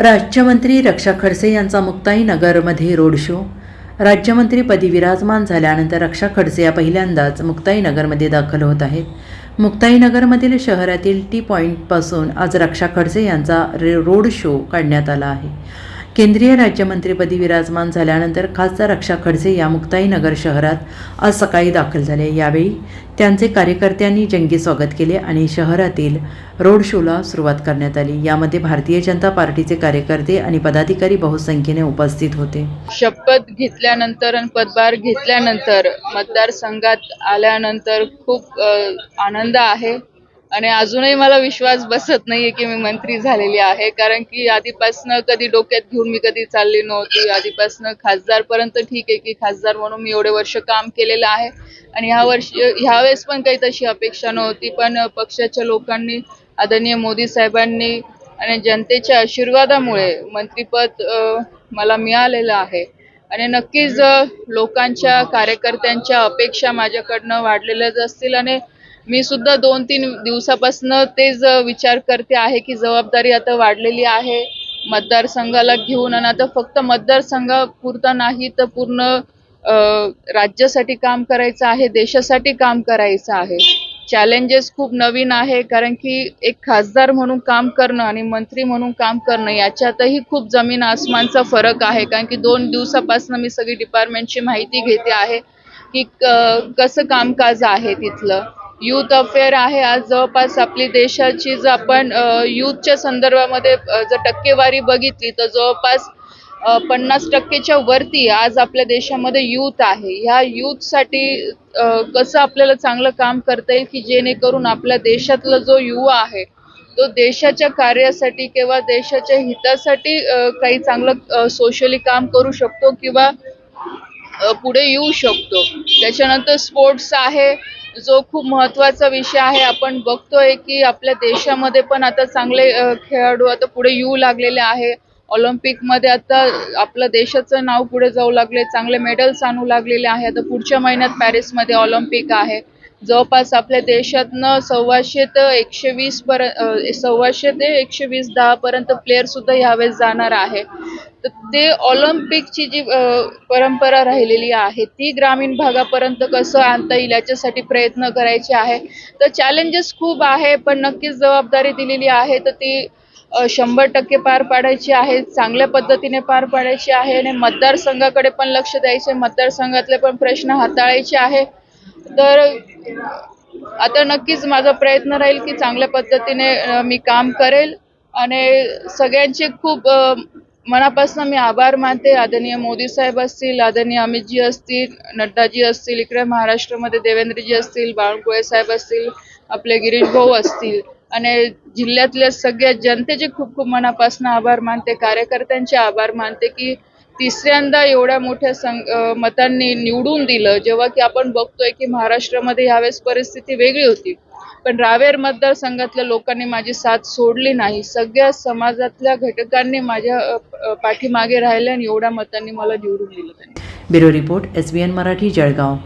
राज्यमंत्री रक्षा खडसे यांचा मुक्ताईनगरमध्ये road show. राज्यमंत्रीपदी विराजमान झाल्यानंतर रक्षा खडसे या पहिल्यांदाच मुक्ताईनगरमध्ये दाखल होत आहेत. मुक्ताईनगरमधील शहरातील टी पॉईंटपासून आज रक्षा खडसे यांचा रे रोड शो काढण्यात आला आहे. केंद्रीय राज्यमंत्रीपदी विराजमान झाल्यानंतर खासदार रक्षा खडसे या मुक्ताईनगर शहरात आज सकाळी दाखल झाले. यावेळी त्यांचे कार्यकर्त्यांनी जंगी स्वागत केले आणि शहरातील रोड शोला सुरुवात करण्यात आली. यामध्ये भारतीय जनता पार्टीचे कार्यकर्ते आणि पदाधिकारी बहुसंख्येने उपस्थित होते. शपथ घेतल्यानंतर आणि पदभार घेतल्यानंतर मतदारसंघात आल्यानंतर खूप आनंद आहे. आणि अजूनही मला विश्वास बसत नाहीये की मी मंत्री झालेली आहे. कारण की आधीपासनं कधी डोक्यात घेऊन मी कधी चालली नव्हती. आधीपासनं खासदारपर्यंत ठीक आहे की खासदार म्हणून मी एवढे वर्ष काम केलेलं आहे. आणि ह्या वर्षी ह्यावेळेस पण काही तशी अपेक्षा नव्हती. पण पक्षाच्या लोकांनी आदरणीय मोदी साहेबांनी आणि जनतेच्या आशीर्वादामुळे मंत्रीपद मला मिळालेलं आहे. आणि नक्कीच लोकांच्या कार्यकर्त्यांच्या अपेक्षा माझ्याकडनं वाढलेल्याच असतील. आणि मी सुद्धा दोन तीन दिवसापासून तेच विचार करते आहे की जबाबदारी आता वाढलेली आहे. मतदारसंघाला घेऊन आणि आता फक्त मतदारसंघापुरता नाही तर पूर्ण राज्यासाठी काम करायचं आहे देशासाठी काम करायचं आहे. चॅलेंजेस खूप नवीन आहे कारण की एक खासदार म्हणून काम करणं आणि मंत्री म्हणून काम करणं याच्यातही खूप जमीन आसमानचा फरक आहे. कारण की दोन दिवसापासून मी सगळी डिपार्टमेंटची माहिती घेते आहे की कसं कामकाज आहे तिथलं. युथ अफेअर आहे. आज जवळपास आपली देशाची जर आपण यूथच्या संदर्भामध्ये जर टक्केवारी बघितली तर जवळपास पन्नास टक्केच्या वरती आज आपल्या देशामध्ये यूथ आहे. ह्या यूथसाठी कसं आपल्याला चांगलं काम करता येईल की जेणेकरून आपल्या देशातला जो युवा आहे तो देशाच्या कार्यासाठी किंवा देशाच्या हितासाठी काही चांगलं सोशली काम करू शकतो किंवा पुढे येऊ शकतो. त्याच्यानंतर स्पोर्ट्स आहे जो खूप महत्त्वाचा विषय आहे. आपण बघतोय की आपल्या देशामध्ये पण आता चांगले खेळाडू आता पुढे येऊ लागलेले आहे. ऑलिम्पिकमध्ये आता आपलं देशाचं नाव पुढे जाऊ लागले चांगले मेडल्स आणू लागलेले आहे. आता पुढच्या महिन्यात पॅरिसमध्ये ऑलिम्पिक आहे. जवळपास आपल्या देशातनं सव्वाशे ते एकशे वीस पर सव्वाशे ते एकशे वीस दहा पर्यंत प्लेअर सुद्धा यावेळेस जाणार आहे. तर ते ऑलिम्पिकची जी परंपरा राहिलेली आहे ती ग्रामीण भागापर्यंत कसं आणता येईल याच्यासाठी प्रयत्न करायचे आहे. तर चॅलेंजेस खूप आहे पण नक्कीच जबाबदारी दिलेली आहे तर ती शंभर टक्के पार पाडायची आहे चांगल्या पद्धतीने पार पाडायची आहे आणि मतदारसंघाकडे पण लक्ष द्यायचे मतदारसंघातले पण प्रश्न हाताळायचे आहे. तर आता नक्कीच माझा प्रयत्न राहील की चांगल्या पद्धतीने मी काम करेल. आणि सगळ्यांचे खूप मनापासून मी आभार मानते. आदरणीय मोदी साहेब असतील आदरणीय अमितजी असतील नड्डाजी असतील इकडे महाराष्ट्रामध्ये देवेंद्रजी असतील बाळकुळे साहेब असतील आपले गिरीश भाऊ असतील. आणि जिल्ह्यातल्या सगळ्या जनतेचे खूप खूप मनापासून आभार मानते. कार्यकर्त्यांचे आभार मानते की तिसऱ्यांदा एवढ्या मोठ्या सं मतांनी निवडून दिलं. जेव्हा की आपण बघतोय की महाराष्ट्रामध्ये यावेळेस परिस्थिती वेगळी होती. पण रावेर मतदारसंघातल्या लोकांनी माझी साथ सोडली नाही. सगळ्या समाजातल्या घटकांनी माझ्या पाठीमागे राहिले आणि एवढ्या मतांनी मला निवडून दिलं त्यांनी. Bureau report S B N Marathi Jalgaon.